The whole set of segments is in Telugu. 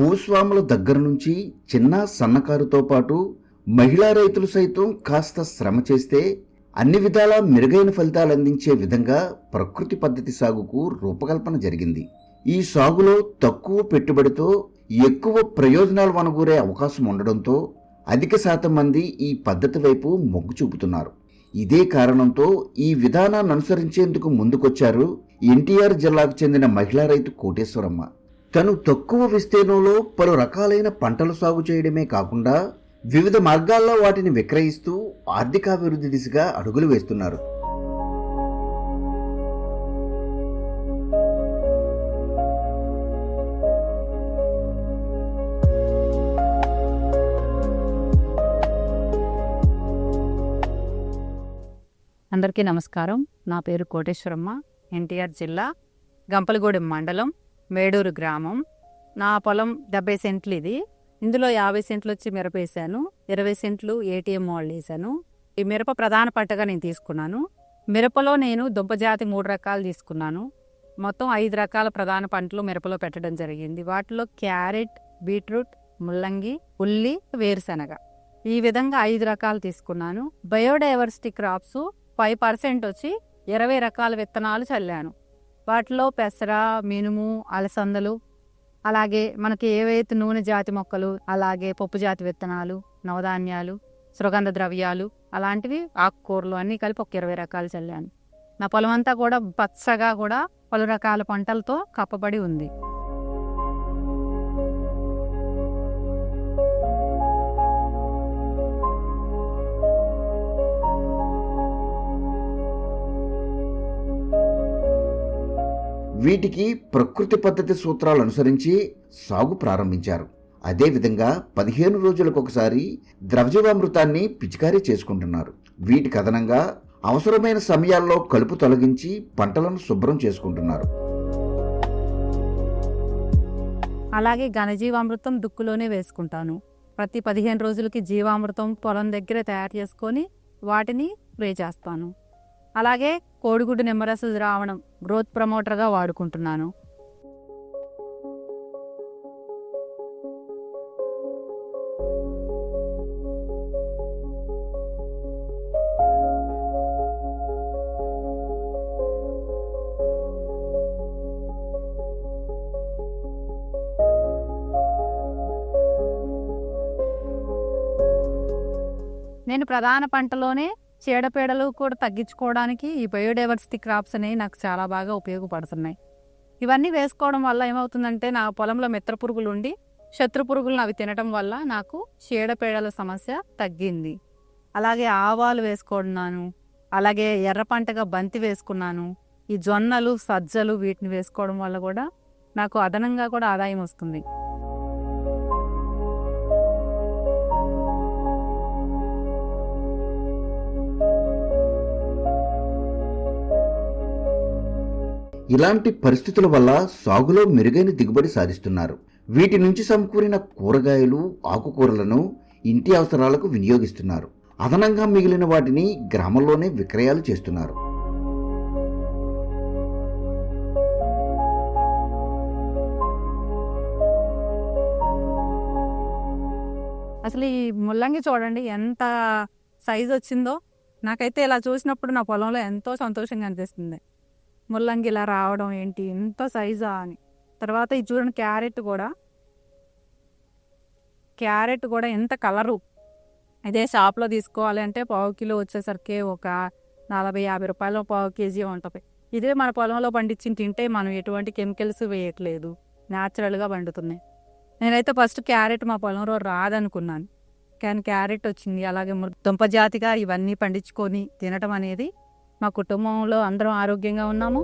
భూస్వాముల దగ్గర నుంచి చిన్న సన్నకారుతో పాటు మహిళా రైతులు సైతం కాస్త శ్రమ చేస్తే అన్ని విధాలా మెరుగైన ఫలితాలు అందించే విధంగా ప్రకృతి పద్ధతి సాగుకు రూపకల్పన జరిగింది. ఈ సాగులో తక్కువ పెట్టుబడితో ఎక్కువ ప్రయోజనాలు వనగూరే అవకాశం ఉండడంతో అధిక శాతం మంది ఈ పద్ధతి వైపు మొగ్గు చూపుతున్నారు. ఇదే కారణంతో ఈ విధానాన్ని అనుసరించేందుకు ముందుకొచ్చారు ఎన్టీఆర్ జిల్లాకు చెందిన మహిళా రైతు కోటేశ్వరమ్మ. తను తక్కువ విస్తీర్ణంలో పలు రకాలైన పంటలు సాగు చేయడమే కాకుండా వివిధ మార్గాల్లో వాటిని విక్రయిస్తూ ఆర్థికాభివృద్ధి దిశగా అడుగులు వేస్తున్నారు. అందరికీ నమస్కారం. నా పేరు కోటేశ్వరమ్మ ఎన్టీఆర్ జిల్లా గంపలగూడెం మండలం మేడూరు గ్రామం. నా పొలం డెబ్బై సెంట్లు ఇది. ఇందులో యాభై సెంట్లు వచ్చి మిరప వేసాను. ఇరవై సెంట్లు ఏటీఎం వాళ్ళు వేసాను. ఈ మిరప ప్రధాన పంటగా నేను తీసుకున్నాను. మిరపలో నేను దుంపజాతి మూడు రకాలు తీసుకున్నాను. మొత్తం ఐదు రకాల ప్రధాన పంటలు మిరపలో పెట్టడం జరిగింది. వాటిలో క్యారెట్ బీట్రూట్ ముల్లంగి ఉల్లి వేరుశనగ. ఈ విధంగా ఐదు రకాలు తీసుకున్నాను. బయోడైవర్సిటీ క్రాప్స్ ఫైవ్ పర్సెంట్ వచ్చి ఇరవై రకాల విత్తనాలు చల్లాను. వాటిలో పెసర మినుము అలసందలు అలాగే మనకి ఏవైతే నూనె జాతి మొక్కలు అలాగే పప్పు జాతి విత్తనాలు నవధాన్యాలు సుగంధ ద్రవ్యాలు అలాంటివి ఆకుకూరలు అన్నీ కలిపి ఒక ఇరవై రకాలు చల్లాను. నా పొలం అంతా కూడా పచ్చగా కూడా పలు రకాల పంటలతో కప్పబడి ఉంది. వీటికి ప్రకృతి పద్ధతి సూత్రాలు అనుసరించి సాగు ప్రారంభించారు. అదేవిధంగా పదిహేను రోజులకు ఒకసారి ద్రవజీవామృతాన్ని పిచికారీ చేసుకుంటున్నారు. వీటి కథనంగా అవసరమైన సమయాల్లో కలుపు తొలగించి పంటలను శుభ్రం చేసుకుంటున్నారు. అలాగే ఘనజీవామృతం దుక్కులోనే వేసుకుంటాను. ప్రతి పదిహేను రోజులకి జీవామృతం పొలం దగ్గర తయారు చేసుకొని వాటిని స్ప్రే చేస్తాను. అలాగే కోడిగుడ్డు నిమ్మరస ద్రావణం గ్రోత్ ప్రమోటర్గా వాడుకుంటున్నాను. నేను ప్రధాన పంటలోనే చీడపీడలు కూడా తగ్గించుకోవడానికి ఈ బయోడైవర్సిటీ క్రాప్స్ అనేవి నాకు చాలా బాగా ఉపయోగపడుతున్నాయి. ఇవన్నీ వేసుకోవడం వల్ల ఏమవుతుందంటే నా పొలంలో మిత్ర పురుగులు ఉండి శత్రు పురుగులను అవి తినటం వల్ల నాకు చీడపీడల సమస్య తగ్గింది. అలాగే ఆవాలు వేసుకున్నాను అలాగే ఎర్ర పంటగా బంతి వేసుకున్నాను ఈ జొన్నలు సజ్జలు వీటిని వేసుకోవడం వల్ల కూడా నాకు అదనంగా కూడా ఆదాయం వస్తుంది. ఇలాంటి పరిస్థితుల వల్ల సాగులో మెరుగైన దిగుబడి సాధిస్తున్నారు. వీటి నుంచి సమకూరిన కూరగాయలు ఆకుకూరలను ఇంటి అవసరాలకు వినియోగిస్తున్నారు. అదనంగా మిగిలిన వాటిని గ్రామంలోనే విక్రయాలు చేస్తున్నారు. అసలు ఈ ముల్లంగి చూడండి ఎంత సైజు వచ్చిందో. నాకైతే ఇలా చూసినప్పుడు నా పొలంలో ఎంతో సంతోషంగా అనిపిస్తుంది. ముల్లంగి ఇలా రావడం ఏంటి? ఎంత సైజా అని. తర్వాత ఇది చూడండి క్యారెట్ కూడా. క్యారెట్ కూడా ఎంత కలరు. ఇదే షాప్లో తీసుకోవాలి అంటే పావు కిలో వచ్చేసరికి ఒక నలభై యాభై రూపాయలు పావు కేజీ ఉంటుంది. ఇదే మన పొలంలో పండించి తింటే మనం ఎటువంటి కెమికల్స్ వేయట్లేదు. న్యాచురల్గా పండుతున్నాయి. నేనైతే ఫస్ట్ క్యారెట్ మా పొలంలో రాదనుకున్నాను. కానీ క్యారెట్ వచ్చింది. అలాగే దుంపజాతిగా దుంప జాతిగా ఇవన్నీ పండించుకొని తినటం అనేది మా కుటుంబంలో అందరం ఆరోగ్యంగా ఉన్నాము.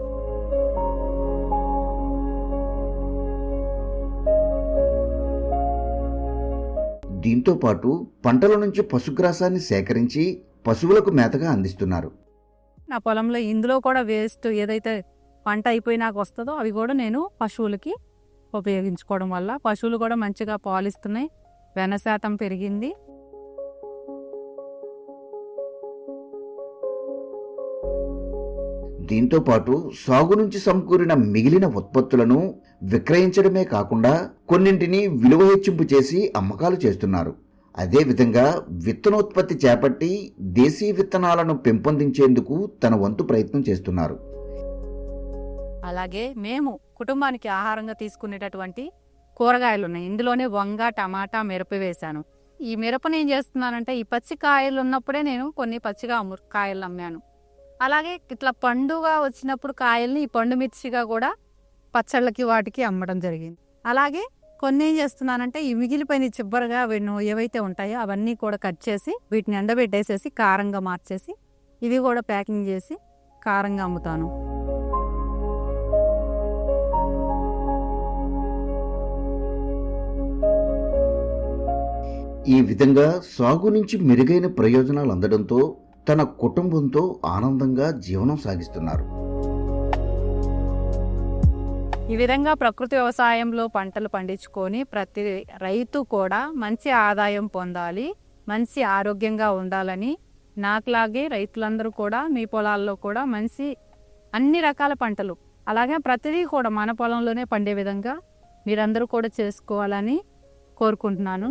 దీంతో పాటు పంటల నుంచి పశుగ్రాసాన్ని సేకరించి పశువులకు మేతగా అందిస్తున్నారు. నా పొలంలో ఇందులో కూడా వేస్ట్ ఏదైతే పంట అయిపోయినాక వస్తుందో అవి కూడా నేను పశువులకి ఉపయోగించుకోవడం వల్ల పశువులు కూడా మంచిగా పాలిస్తున్నాయి. వెన శాతం పెరిగింది. దీంతో పాటు సాగు నుంచి సమకూరిన మిగిలిన ఉత్పత్తులను విక్రయించడమే కాకుండా కొన్నింటిని విలువ హెచ్చింపు చేసి అమ్మకాలు చేస్తున్నారు. అదేవిధంగా విత్తనోత్పత్తి చేపట్టి దేశీ విత్తనాలను పెంపొందించేందుకు తన వంతు ప్రయత్నం చేస్తున్నారు. అలాగే మేము కుటుంబానికి ఆహారంగా తీసుకునేటటువంటి కూరగాయలు ఉన్నాయి ఇందులోనే వంగ టమాటా మిరప వేశాను. ఈ మిరపను ఏం చేస్తున్నానంటే ఈ పచ్చికాయలు ఉన్నప్పుడే నేను కొన్ని పచ్చిగా కాయలు అమ్మాను. అలాగే ఇట్లా పండుగా వచ్చినప్పుడు కాయల్ని ఈ పండు మిర్చిగా కూడా పచ్చళ్ళకి వాటికి అమ్మడం జరిగింది. అలాగే కొన్ని ఏం చేస్తున్నానంటే ఈ మిగిలిపోయిన చిబ్బరగా ఏవైతే ఉంటాయో అవన్నీ కూడా కట్ చేసి వీటిని ఎండబెట్టేసేసి కారంగా మార్చేసి ఇవి కూడా ప్యాకింగ్ చేసి కారంగా అమ్ముతాను. ఈ విధంగా సాగు నుంచి మెరుగైన ప్రయోజనాలు అందడంతో తన కుటుంబంతో ఆనందంగా జీవనం సాగిస్తున్నారు. ఈ విధంగా ప్రకృతి వ్యవసాయంలో పంటలు పండించుకొని ప్రతి రైతు కూడా మంచి ఆదాయం పొందాలి మంచి ఆరోగ్యంగా ఉండాలని నాకులాగే రైతులందరూ కూడా మీ పొలాల్లో కూడా మంచి అన్ని రకాల పంటలు అలాగే ప్రతిదీ కూడా మన పొలంలోనే పండే విధంగా మీరందరూ కూడా చేసుకోవాలని కోరుకుంటున్నాను.